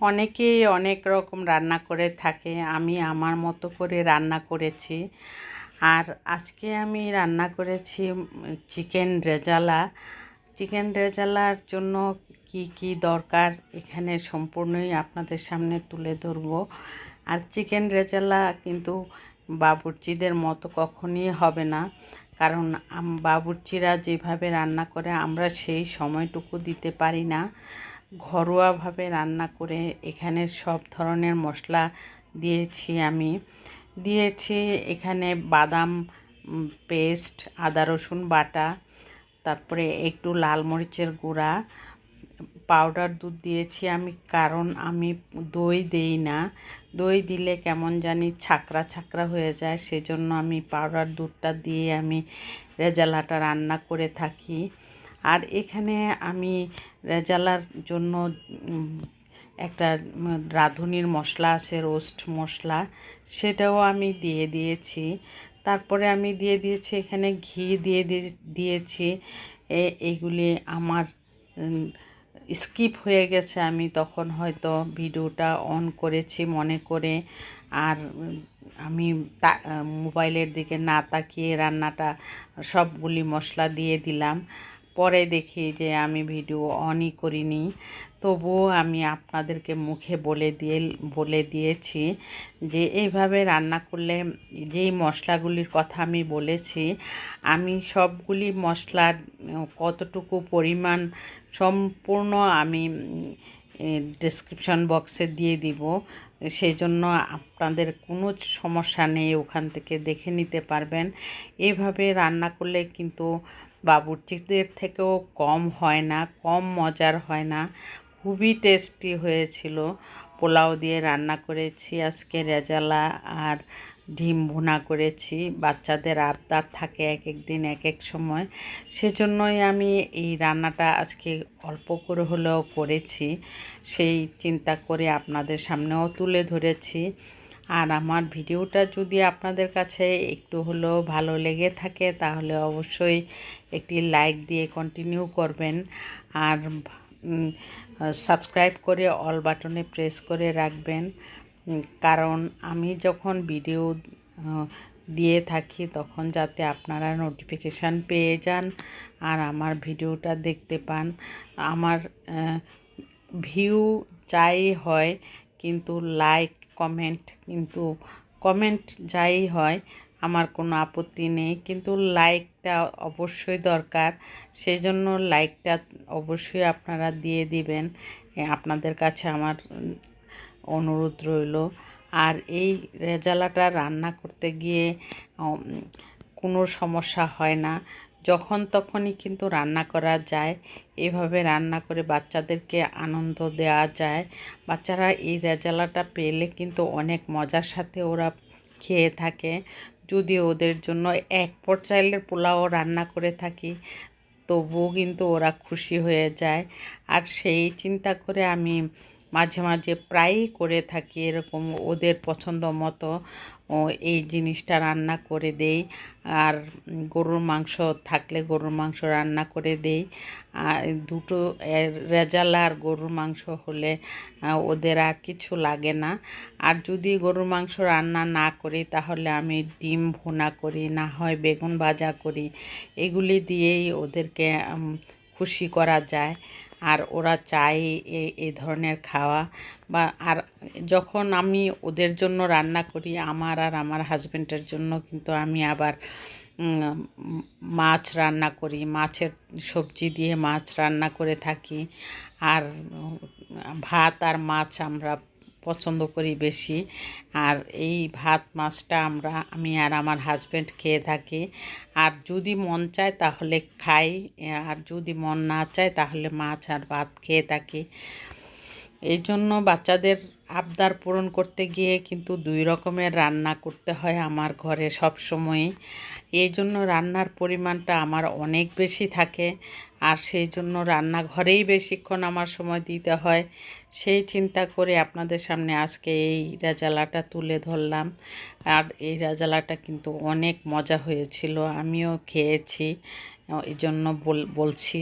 অনেকেই অনেক রকম রান্না করে থাকে, আমি আমার মতো করে রান্না করেছি। আর আজকে আমি রান্না করেছি চিকেন রেজালা। চিকেন রেজালার জন্য কি কি দরকার এখানে সম্পূর্ণই আপনাদের সামনে তুলে ধরব। আর চিকেন রেজালা কিন্তু বাবুর্চিদের মতো কখনই হবে না। কারণ বাবুর্চিরা যেভাবে রান্না করে, আমরা সেই সময়টুকু দিতে পারি না। ঘরোয়াভাবে রান্না করে এখানে সব ধরনের মশলা দিয়েছি আমি। দিয়েছি এখানে বাদাম পেস্ট, আদা রসুন বাটা, তারপরে একটু লাল মরিচের গুঁড়া পাউডার দুধ দিয়েছি আমি, কারণ আমি দই দেই না। দই দিলে কেমন জানি ছাকরা ছাকরা হয়ে যায়, সেজন্য আমি পাউডার দুধটা দিয়ে আমি রেজালাটা রান্না করে থাকি। আর এখানে আমি রেজালার জন্য একটা রাঁধুনির মশলা আছে, রোস্ট মশলা, সেটাও আমি দিয়ে দিয়েছি। তারপরে আমি দিয়ে দিয়েছি, এখানে ঘি দিয়ে দিয়েছি। এগুলি আমার স্কিপ হয়ে গেছে, আমি তখন হয়তো ভিডিওটা অন করেছি মনে করে। আর আমি মোবাইলের দিকে না তাকিয়ে রান্নাটা সবগুলি মশলা দিয়ে দিলাম। পরে দেখি যে আমি ভিডিও অনই করিনি। তবুও আমি আপনাদেরকে মুখে বলে দিয়ে, বলে দিয়েছি যে এইভাবে রান্না করলে যেই মশলাগুলির কথা আমি বলেছি, আমি সবগুলি মশলার কতটুকু পরিমাণ সম্পূর্ণ আমি ডিসক্রিপশন বক্সে দিয়ে দিব। সেই জন্য আপনাদের কোনো সমস্যা নেই, ওখান থেকে দেখে নিতে পারবেন। এভাবে রান্না করলে কিন্তু বাবুর্চিদের থেকেও কম হয় না, কম মজার হয় না। খুবই টেস্টি হয়েছিল। পোলাও দিয়ে রান্না করেছি, আজকে রেজালা আর ডিম ভুনা করেছি। বাচ্চাদের আবদার থাকে এক এক দিন, এক এক সময়। সেজন্যই আমি এই রান্নাটা আজকে অল্প করে হলেও করেছি। সেই চিন্তা করে আপনাদের সামনেও তুলে ধরেছি। আর আমার ভিডিওটা যদি আপনাদের কাছে একটু হলেও ভালো লেগে থাকে, তাহলে অবশ্যই একটি লাইক দিয়ে কন্টিনিউ করবেন। আর সাবস্ক্রাইব করে অল বাটনে প্রেস করে রাখবেন। কারণ আমি যখন ভিডিও দিয়ে থাকি, তখন যাতে আপনারা নোটিফিকেশান পেয়ে যান আর আমার ভিডিওটা দেখতে পান। আমার ভিউ যাই হয়, কিন্তু লাইক কমেন্ট কিন্তু কমেন্ট যাই হয়, আমার কোনো আপত্তি নেই। কিন্তু লাইকটা অবশ্যই দরকার। সেই জন্য লাইকটা অবশ্যই আপনারা দিয়ে দিবেন। আপনাদের কাছে আমার অনুরোধ রইল। আর এই রেজালাটা রান্না করতে গিয়ে কোনো সমস্যা হয় না। যখন তখনই কিন্তু রান্না করা যায়। এভাবে রান্না করে বাচ্চাদেরকে আনন্দ দেওয়া যায়। বাচ্চারা এই রেজালাটা পেলে কিন্তু অনেক মজার সাথে ওরা খেয়ে থাকে। যদি ওদের জন্য এক পট চাইলের পোলাও রান্না করে থাকি, তবুও কিন্তু ওরা খুশি হয়ে যায়। আর সেই চিন্তা করে আমি মাঝে মাঝে প্রায়ই করে থাকি এরকম ওদের পছন্দ মতো এই জিনিসটা রান্না করে দেই। আর গরুর মাংস থাকলে গরুর মাংস রান্না করে দেই। আর দুটো রেজালা আর গরুর মাংস হলে ওদের আর কিছু লাগে না। আর যদি গরুর মাংস রান্না না করি, তাহলে আমি ডিম ভুনা করি, না হয় বেগুন ভাজা করি। এগুলি দিয়েই ওদেরকে খুশি করা যায়। আর ওরা চায় এ ধরনের খাওয়া বা আর যখন আমি ওদের জন্য রান্না করি, আমার আর আমার হাজব্যান্ডের জন্য কিন্তু আমি আবার মাছ রান্না করি, মাছের সবজি দিয়ে মাছ রান্না করে থাকি। আর ভাত আর মাছ আমরা পছন্দ করি বেশি। আর এই ভাত মাছটা আমরা, আমি আর আমার হাজব্যান্ড খেয়ে থাকি। আর যদি মন চায় তাহলে খাই, আর যদি মন না চায় তাহলে মাছ আর ভাত খেয়ে থাকি। এই জন্য বাচ্চাদের আবদার পূরণ করতে গিয়ে কিন্তু দুই রকমের রান্না করতে হয় আমার ঘরে সব সময়ই। এই জন্য রান্নার পরিমাণটা আমার অনেক বেশি থাকে আর সেই জন্য রান্নাঘরেই বেশিক্ষণ আমার সময় দিতে হয়। সেই চিন্তা করে আপনাদের সামনে আজকে এই রাজালাটা তুলে ধরলাম। আর এই রাজালাটা কিন্তু অনেক মজা হয়েছিল, আমিও খেয়েছি, এই জন্য বলছি।